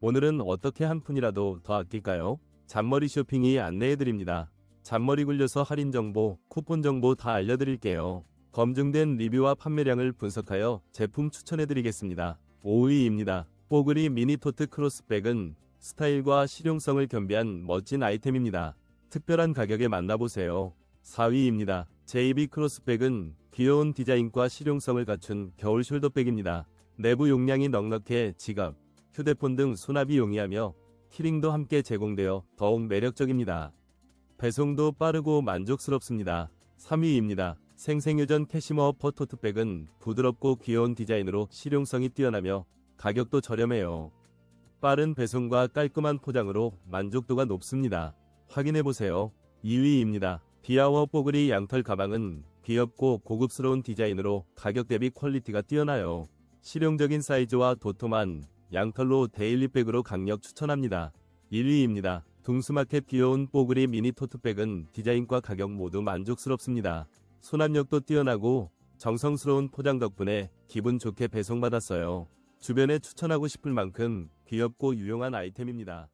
오늘은 어떻게 한 푼이라도 더 아낄까요? 잔머리 쇼핑이 안내해드립니다. 잔머리 굴려서 할인 정보, 쿠폰 정보 다 알려드릴게요. 검증된 리뷰와 판매량을 분석하여 제품 추천해드리겠습니다. 5위입니다. 뽀글이 미니 토트 크로스백은 스타일과 실용성을 겸비한 멋진 아이템입니다. 특별한 가격에 만나보세요. 4위입니다. JB 크로스백은 귀여운 디자인과 실용성을 갖춘 겨울 숄더백입니다. 내부 용량이 넉넉해 지갑, 휴대폰 등 수납이 용이하며 키링도 함께 제공되어 더욱 매력적입니다. 배송도 빠르고 만족스럽습니다. 3위입니다. 생생유전 캐시머 퍼토트백은 부드럽고 귀여운 디자인으로 실용성이 뛰어나며 가격도 저렴해요. 빠른 배송과 깔끔한 포장으로 만족도가 높습니다. 확인해보세요. 2위입니다. 비아워 뽀글이 양털 가방은 귀엽고 고급스러운 디자인으로 가격 대비 퀄리티가 뛰어나요. 실용적인 사이즈와 도톰한 양털로 데일리백으로 강력 추천합니다. 1위입니다. 둥스마켓 귀여운 뽀글이 미니 토트백은 디자인과 가격 모두 만족스럽습니다. 수납력도 뛰어나고 정성스러운 포장 덕분에 기분 좋게 배송받았어요. 주변에 추천하고 싶을 만큼 귀엽고 유용한 아이템입니다.